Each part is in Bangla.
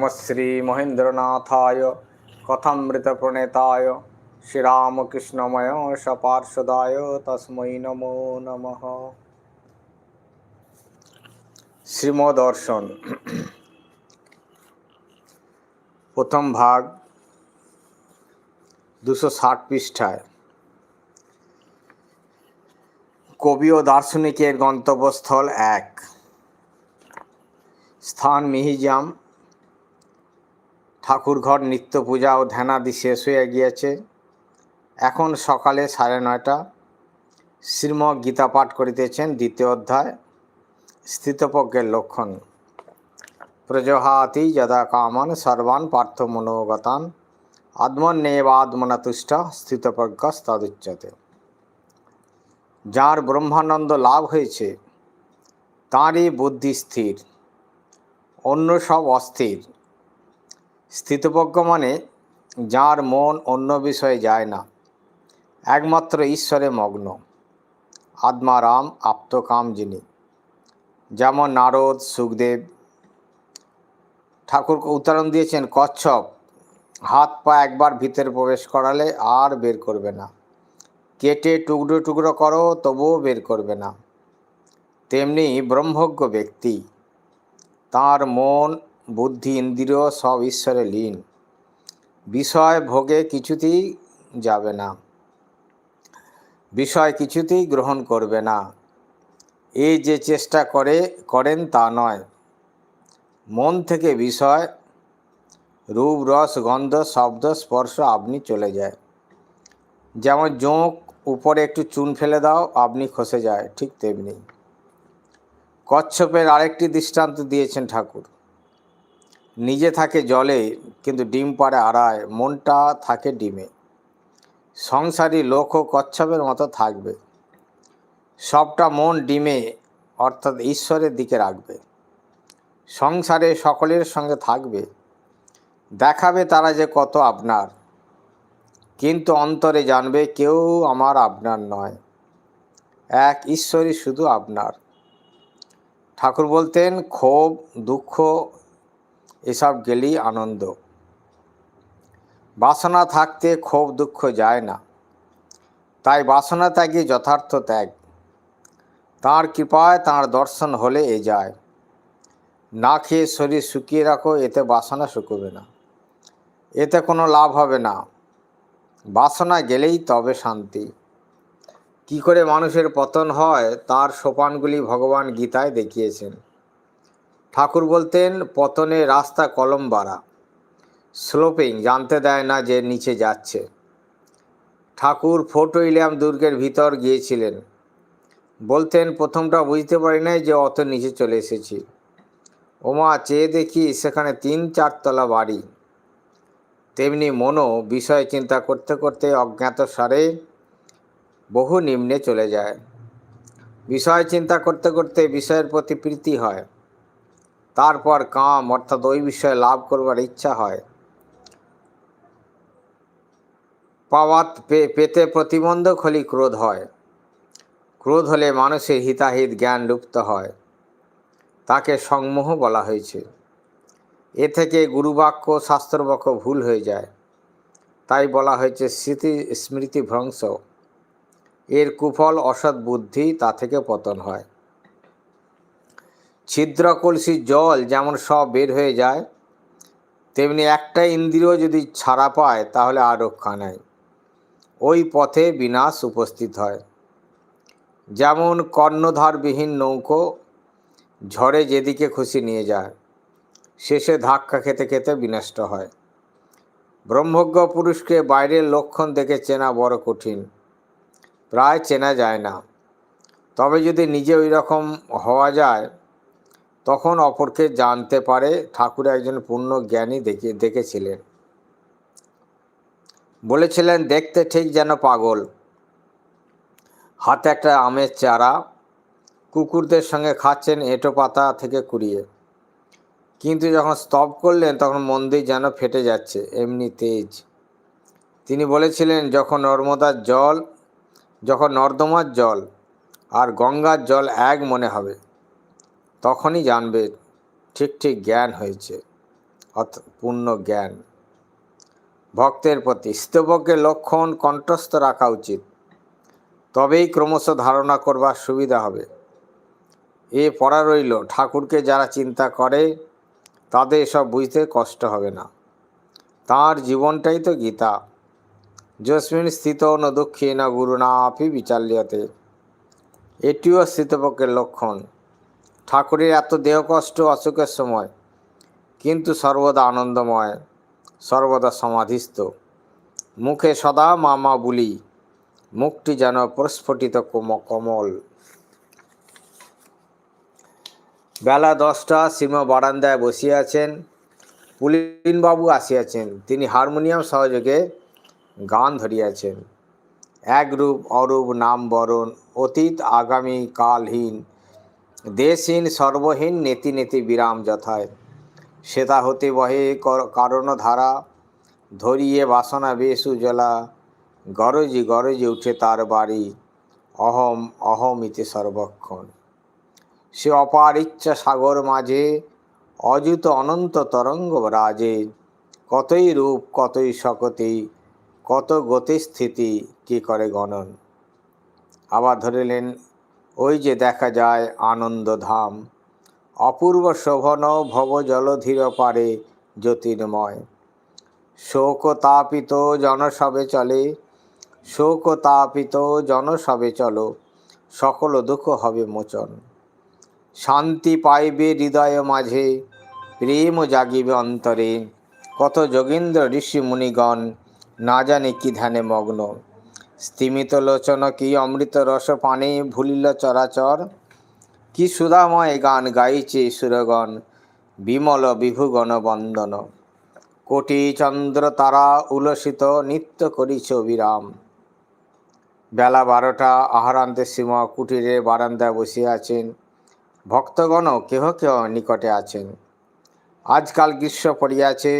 নম শ্রী মহেন্দ্রনাথায় কথামৃতপ্রণেতায় শ্রীরামকৃষ্ণময় সপার্শ্বদায় তস্मै নমো নমঃ শ্রীমদর্শন প্রথম ভাগ দুশো ষাট পৃষ্ঠায় কবি ও দার্শনিকের গন্তব্যস্থল এক। স্থান মিহিজাম ঠাকুরঘর নিত্য পূজা ও ধ্যানাদি শেষ হয়ে গিয়েছে। এখন সকালে সাড়ে নয়টা শ্রীম গীতা পাঠ করিতেছেন দ্বিতীয় অধ্যায় স্থিতপজ্ঞের লক্ষণ। প্রজহাতি যদা কামান সর্বান পার্থ মনোগতান, আত্মন্যেবাত্মনাতুষ্ট স্থিতপ্রজ্ঞ তদুচ্যতে যার ব্রহ্মানন্দ লাভ হয়েছে, তাঁরই বুদ্ধি স্থির, অন্য সব অস্থির। স্থিতপজ্ঞ মানে যার মন অন্য বিষয়ে যায় না, একমাত্র ঈশ্বরে মগ্ন আত্মারাম আপ্তকাম যিনি। যেমন নারদ, সুখদেব, ঠাকুরকে উদাহরণ দিয়েছেন, কচ্ছপ, হাত পা একবার ভিতরে প্রবেশ করালে আর বের করবে না। কেটে টুকরো টুকরো করো, তবুও বের করবে না। তেমনি ব্রহ্মজ্ঞ ব্যক্তি, তার মন বুদ্ধি ইন্দ্রিয় সব ঈশ্বরে লীন। বিষয় ভোগে কিছুতেই যাবে না। বিষয় কিছুতেই গ্রহণ করবে না। এই যে চেষ্টা করে, করেন তা নয়। মন থেকে বিষয়, রূপ, রস, গন্ধ, শব্দ, স্পর্শ আপনি চলে যায়। যেমন জোঁক, উপরে একটু চুন ফেলে দাও, আপনি খসে যায়, ঠিক তেমনি। কচ্ছপের আরেকটি দৃষ্টান্ত দিয়েছেন ঠাকুর। নিজে থাকে জলে, কিন্তু ডিম পাড়ে আড়ায়, মনটা থাকে ডিমে। সংসারী লোক ও কচ্ছপের মতো থাকবে। সবটা মন ডিমে, অর্থাৎ ঈশ্বরের দিকে রাখবে। সংসারে সকলের সঙ্গে থাকবে। দেখাবে তারা যে কত আপনার। কিন্তু অন্তরে জানবে কেউ আমার আপনার নয়। এক ঈশ্বরই শুধু আপনার। ঠাকুর বলতেন, ক্ষোভ, দুঃখ এসব গেলেই আনন্দ। বাসনা থাকতে ক্ষোভ দুঃখ যায় না। তাই বাসনা ত্যাগই যথার্থ ত্যাগ। তাঁর কৃপায় তাঁর দর্শন হলে এ যায়। না খেয়ে শরীর শুকিয়ে রাখো, এতে বাসনা শুকবে না। এতে কোনো লাভ হবে না। বাসনা গেলেই তবে শান্তি। কি করে মানুষের পতন হয়, তার সোপানগুলি ভগবান গীতায় দেখিয়েছেন। ঠাকুর বলতেন, পতনে রাস্তা কলম বাড়া। স্লোপিং, জানতে দেয় না যে নিচে যাচ্ছে। ঠাকুর ফোর্ট উইলিয়াম দুর্গের ভিতর গিয়েছিলেন। বলতেন, প্রথমটা বুঝতে পারি নাই যে অত নিচে চলে এসেছি। ওমা, চেয়ে দেখি সেখানে তিন চারতলা বাড়ি। তেমনি মনও বিষয় চিন্তা করতে করতে অজ্ঞাত সারে বহু নিম্নে চলে যায়। বিষয় চিন্তা করতে করতে বিষয়ের প্রতি প্রীতি হয়। তারপর কাম, অর্থাৎ ওই বিষয়ে লাভ করবার ইচ্ছা হয়। পাওয়াত পেতে প্রতিবন্ধক হলে ক্রোধ হয়। ক্রোধ হলে মানুষের হিতাহিত জ্ঞান লুপ্ত হয়। তাকে সংমোহ বলা হয়েছে। এ থেকে গুরুবাক্য শাস্ত্রবাক্য ভুল হয়ে যায়। তাই বলা হয়েছে, স্মৃতি স্মৃতিভ্রংশ এর কুফল অসৎ বুদ্ধি তা থেকে পতন হয়। ছিদ্র কলসির জল যেমন সব বের হয়ে যায়, তেমনি একটা ইন্দ্রিয় যদি ছাড়া পায় তাহলে আর রক্ষা নেয় ওই পথে বিনাশ উপস্থিত হয়। যেমন কর্ণধারবিহীন নৌকো ঝড়ে যেদিকে খুশি নিয়ে যায়, শেষে ধাক্কা খেতে খেতে বিনষ্ট হয়। ব্রহ্মজ্ঞ পুরুষকে বাইরের লক্ষণ দেখে চেনা বড় কঠিন, প্রায় চেনা যায় না। তবে যদি নিজে ওই রকম হওয়া যায় তখন অপরকে জানতে পারে ঠাকুর একজন পূর্ণ জ্ঞানী দেখে, দেখেছিলেন। বলেছিলেন, দেখতে ঠিক যেন পাগল। হাতে একটা আমের চারা, কুকুরদের সঙ্গে খাচ্ছেন এঁটো পাতা থেকে কুড়িয়ে। কিন্তু যখন স্তব করলেন, তখন মন্দির যেন ফেটে যাচ্ছে, এমনি তেজ। তিনি বলেছিলেন, যখন নর্মদার জল, যখন নর্দমার জল আর গঙ্গার জল এক মনে হবে তখনই জানবে ঠিক ঠিক জ্ঞান হয়েছে অর্থাৎ পূর্ণ জ্ঞান। ভক্তের প্রতি স্তবকের লক্ষণ কণ্ঠস্থ রাখা উচিত। তবেই ক্রমশ ধারণা করবার সুবিধা হবে। এ পড়া রইল, ঠাকুরকে যারা চিন্তা করে, তাদের এসব বুঝতে কষ্ট হবে না। তাঁর জীবনটাই তো গীতা। যস্মিন স্থিত ন গুরুনা আপি বিচাল্যতে। এটিও স্থিতপক্ষের লক্ষণ। ঠাকুরের এত দেহ কষ্ট অসুখের সময়। কিন্তু সর্বদা আনন্দময়, সর্বদা সমাধিস্থ। মুখে সদা মামা বুলি, মুখটি যেন প্রস্ফুটিত কোম, কমল। বেলা দশটা শ্রীমা বারান্দায় বসিয়া আছেন, পুলিনবাবু আসিয়াছেন। তিনি হারমোনিয়াম সহযোগে গান ধরিয়াছেন। একরূপ, অরূপ, নাম বরণ, অতীত, আগামী, কালহীন দেশহীন সর্বহীন নেতি নেতি বিরাম যথায়। শ্বেতা হতে বহে কারণ ধারা ধরিয়ে বাসনা বেশ উজলা। গরজি গরজি উঠে তার বাড়ি, অহম অহমিতে সর্বক্ষণ। সে অপার ইচ্ছা সাগর মাঝে, অযুত অনন্ত তরঙ্গ রাজে। কতই রূপ, কতই শকতি, কত গতি স্থিতি কি করে গণন? আবার ধরিলেন ওই যে দেখা যায় আনন্দ ধাম অপূর্ব শোভন ভব জলধীর পারে জ্যোতির্ময়। শোক তাপিত জনসবে চলে শোক তাপিত জনসবে চলো, সকল দুঃখ হবে মোচন। শান্তি পাইবে হৃদয় মাঝে, প্রেম জাগিবে অন্তরে। কত যোগীন্দ্র ঋষি মুনিগণ, না জানে কি ধ্যানে মগ্ন। স্তিমিত লোচন কি অমৃত রস পানে ভুলিল চরাচর? কি সুধাময় গান গাইছে সুরগণ, বিমল বিভুগণ বন্দন। কোটি চন্দ্র তারা উলসিত নিত্য করিছ বিরাম। বেলা বারোটা, আহারান্তে সীমা কুটিরে বারান্দায় বসিয়া আছেন। ভক্তগণ কেহ কেহ নিকটে আছেন। আজকাল গ্রীষ্ম পড়িয়াছে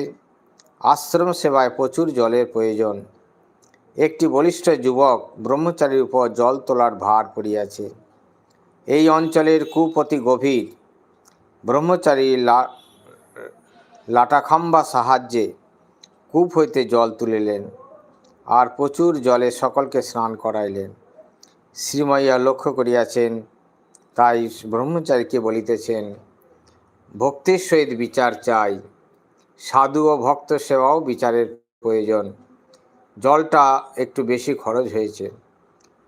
আশ্রম সেবায় প্রচুর জলের প্রয়োজন। একটি বলিষ্ঠ যুবক ব্রহ্মচারীর উপর জল তোলার ভার পড়িয়াছে। এই অঞ্চলের কূপ অতি গভীর। ব্রহ্মচারী লাটাখাম্বা সাহায্যে কূপ হইতে জল তুলিলেন আর প্রচুর জলে সকলকে স্নান করাইলেন। শ্রীমাইয়া লক্ষ্য করিয়াছেন, তাই ব্রহ্মচারীকে বলিতেছেন, ভক্তির সহিত বিচার চাই। সাধু ও ভক্ত সেবাও বিচারের প্রয়োজন। জলটা একটু বেশি খরচ হয়েছে।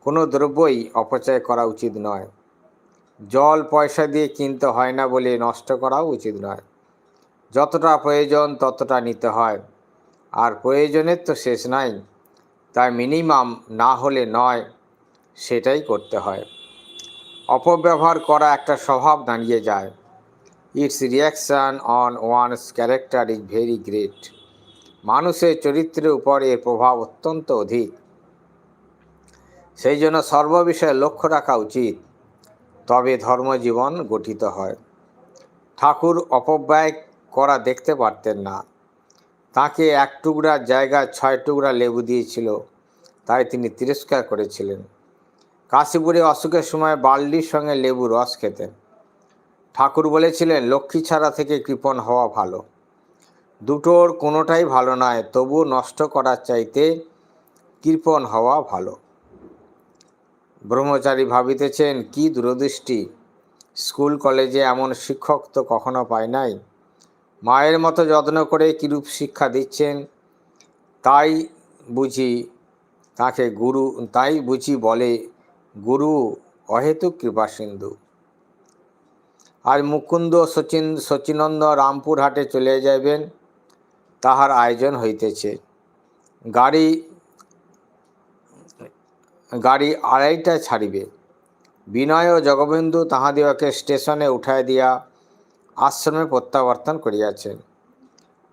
কোনো দ্রব্যই অপচয় করা উচিত নয়। জল পয়সা দিয়ে কিনতে হয় না বলে নষ্ট করাও উচিত নয়। যতটা প্রয়োজন ততটা নিতে হয়। আর প্রয়োজনের তো শেষ নাই। তাই মিনিমাম না হলে নয়, সেটাই করতে হয়। অপব্যবহার করা একটা স্বভাব দাঁড়িয়ে যায়। It's reaction on one's character is very great মানুষের চরিত্রের উপর এর প্রভাব অত্যন্ত অধিক। সেই জন্য সর্ববিষয়ে লক্ষ্য রাখা উচিত, তবে ধর্মজীবন গঠিত হয়। ঠাকুর অপব্যয় করা দেখতে পারতেন না। তাকে এক টুকরা জায়গায় ছয় টুকরা লেবু দিয়েছিল, তাই তিনি তিরস্কার করেছিলেন। কাশীপুরে অসুখের সময় বাল্ডির সঙ্গে লেবু রস খেতেন। ঠাকুর বলেছিলেন, লক্ষ্মী ছাড়া থেকে কৃপণ হওয়া ভালো। দুটোর কোনোটাই ভালো নয়, তবু নষ্ট করার চাইতে কৃপণ হওয়া ভালো। ব্রহ্মচারী ভাবিতেছেন, কি দূরদৃষ্টি! স্কুল, কলেজে এমন শিক্ষক তো কখনো পায় নাই। মায়ের মতো যত্ন করে কিরূপ শিক্ষা দিচ্ছেন? তাই বুঝি তাকে গুরু, তাই বুঝি বলে, গুরু অহেতুক কৃপা সিন্ধু। আজ মুকুন্দ সচিন, সচিনন্দ রামপুরহাটে চলে যাবেন তাহার আয়োজন হইতেছে। গাড়ি গাড়ি আড়াইটায় ছাড়িবে। বিনয় ও জগবন্ধু তাহাদিওকে স্টেশনে উঠায় দিয়া আশ্রমে প্রত্যাবর্তন করিয়াছেন।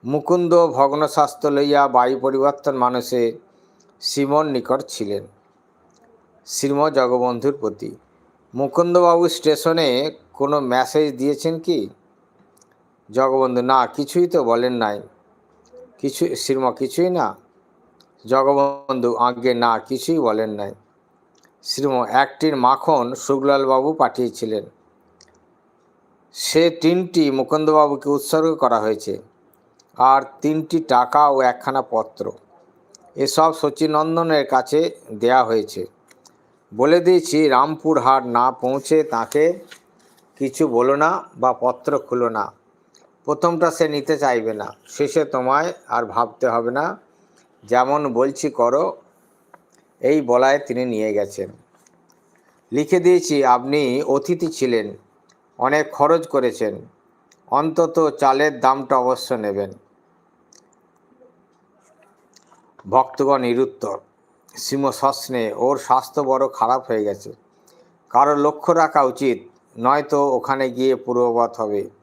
মুকুন্দ ভগ্নস্বাস্থ্য লইয়া বায়ু পরিবর্তন মানুষে শ্রীমন নিকট ছিলেন, শ্রীম জগবন্ধুর প্রতি। মুকুন্দবাবু স্টেশনে কোনো মেসেজ দিয়েছেন কি? জগবন্ধু, না, কিছুই তো বলেন নাই। কিছু শ্রীমা, কিছুই না। জগবন্ধু আজ্ঞে না, কিছুই বলেন নাই। শ্রীম, একটির মাখন শুক্লালবাবু পাঠিয়েছিলেন। সে তিনটি মুকুন্দবাবুকে উৎসর্গ করা হয়েছে। আর তিনটি টাকা ও একখানা পত্র। এসব সচিনন্দনের কাছে দেয়া হয়েছে। বলে দিয়েছি রামপুর হাট না পৌঁছে তাকে কিছু বলো না বা পত্র খুলো না। প্রথমটা সে নিতে চাইবে না। শেষে তোমায় আর ভাবতে হবে না। যেমন বলছি করো, এই বলায় তিনি নিয়ে গেছেন। লিখে দিয়েছি, আপনি অতিথি ছিলেন, অনেক খরচ করেছেন, অন্তত চালের দামটা অবশ্য নেবেন। ভক্তগণ নিরুত্তর শ্রীম সস্নে ওর স্বাস্থ্য বড় খারাপ হয়ে গেছে। কারও লক্ষ্য রাখা উচিত, নয়তো ওখানে গিয়ে পূর্ববৎ হবে।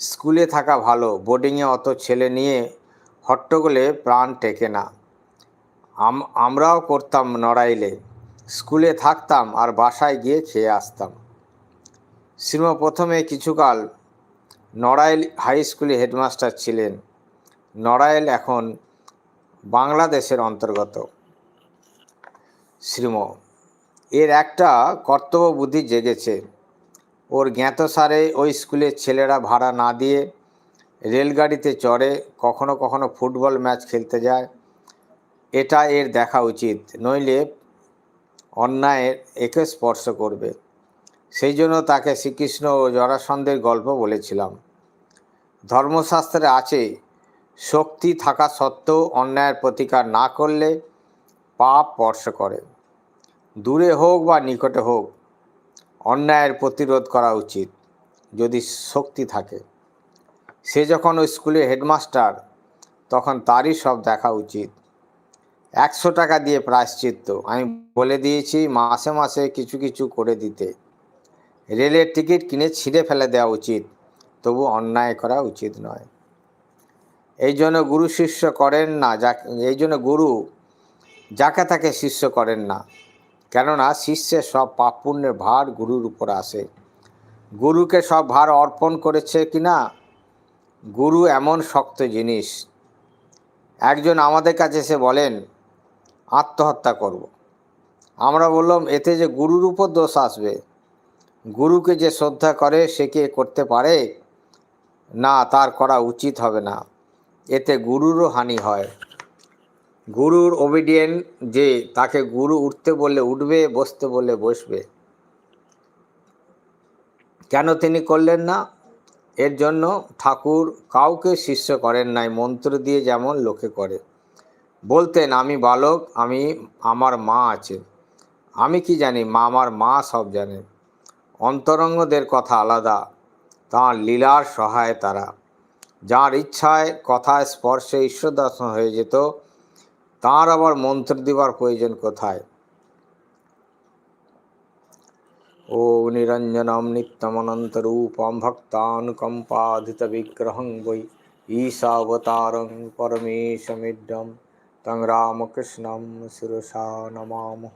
স্কুলে থাকা ভালো, বোর্ডিংয়ে অত ছেলে নিয়ে হট্টগোলে প্রাণ টেকে না। আম- আমরাও করতাম নড়াইলে, স্কুলে থাকতাম আর বাসায় গিয়ে খেয়ে আসতাম। শ্রীম প্রথমে কিছুকাল নড়াইল হাই স্কুলে হেডমাস্টার ছিলেন। নড়াইল এখন বাংলাদেশের অন্তর্গত। শ্রীম এর একটা কর্তব্য বুদ্ধি জেগেছে। ওর জ্ঞাতসারে ওই স্কুলের ছেলেরা ভাড়া না দিয়ে রেলগাড়িতে চড়ে, কখনো কখনো ফুটবল ম্যাচ খেলতে যায়। এটা এর দেখা উচিত, নইলে অন্যায়ের একে স্পর্শ করবে। সেই জন্য তাকে শ্রীকৃষ্ণ ও জরাসন্ধের গল্প বলেছিলাম। ধর্মশাস্ত্রে আছে, শক্তি থাকা সত্ত্বেও অন্যায়ের প্রতিকার না করলে পাপ স্পর্শ করে। দূরে হোক বা নিকটে হোক অন্যায়ের প্রতিরোধ করা উচিত যদি শক্তি থাকে। সে যখন ওই স্কুলের হেডমাস্টার, তখন তারই সব দেখা উচিত। একশো টাকা দিয়ে প্রায়শ্চিত্ত। আমি বলে দিয়েছি মাসে মাসে কিছু কিছু করে দিতে। রেলের টিকিট কিনে ছিঁড়ে ফেলে দেওয়া উচিত, তবু অন্যায় করা উচিত নয়। এই জন্য গুরু শিষ্য করেন না যা এই জন্য গুরু যাকে তাকে শিষ্য করেন না। কেননা শিষ্যের সব পাপ পুণ্যের ভার গুরুর উপর আসে। গুরুকে সব ভার অর্পণ করেছে কি না গুরু এমন শক্ত জিনিস। একজন আমাদের কাছে এসে বলেন, আত্মহত্যা করব। আমরা বললাম, এতে যে গুরুর উপর দোষ আসবে। গুরুকে যে শ্রদ্ধা করে সে কি করতে পারে? না, তার করা উচিত হবে না। এতে গুরুরও হানি হয়। গুরুর ওবিডিয়েন্ট যে তাকে গুরু উঠতে বললে উঠবে, বসতে বললে বসবে। কেন তিনি করলেন না? এর জন্য ঠাকুর কাউকে শিষ্য করেন নাই, মন্ত্র দিয়ে যেমন লোকে করে। বলতেন, আমি বালক, আমি, আমার মা আছে। আমি কি জানি, মা আমার মা সব জানে। অন্তরঙ্গদের কথা আলাদা, তাঁর লীলার সহায় তারা। যার ইচ্ছায়, কথায়, স্পর্শে ঈশ্বর দর্শন হয়ে যেত তাঁর আবার মন্ত্র দিবার প্রয়োজন কোথায়? ও নিরঞ্জনম নিত্যমনন্তরূপম ভক্তানুকম্পাধিত বিগ্রহং বৈ ঈশাবতারং পরমেশমিড্ডম তং রামকৃষ্ণম শিরসা নমামহ